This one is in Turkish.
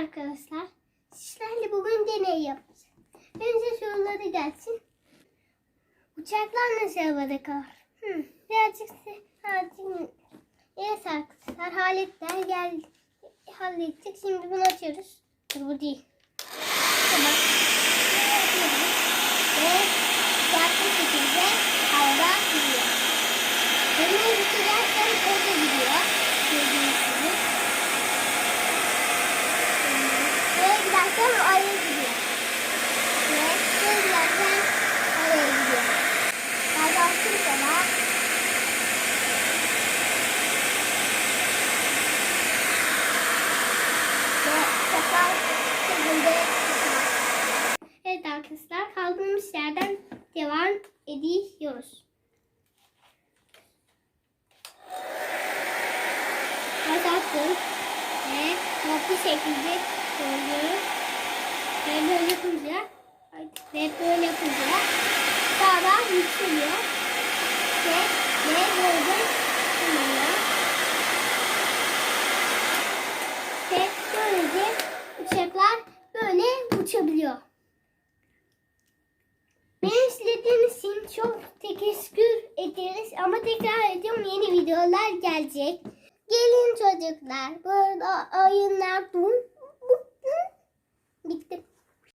arkadaşlar. Sizlerle bugün deney yapacağız. Önce soruları gelsin. Uçaklar nasıl havada kalır? Hmm, birazcık azıcık- Evet arkadaşlar haletler geldi. Hallettik. Şimdi bunu açıyoruz. Dur bu değil. Tamam. Ve farklı şekilde havada gidiyor. Deneyi bitirirken orada gidiyor. Gördüğünüz gibi. Giderken oraya gidiyor. Ve giderken oraya gidiyor. Daha sonra ve tekrar şekilde Evet arkadaşlar kaldığımız yerden devam ediyoruz. Başlattım ve toplu şekilde koyuyoruz. Ve böyle yapınca ve böyle yapınca daha da yükseliyor. Ve, ve böyle oluyor. Ve böylece uçaklar böyle uçabiliyor. Beni izlediğiniz için çok teşekkür ederiz. Ama tekrar ediyorum yeni videolar gelecek. Gelin çocuklar. Burada oyunlar bu. Bitti.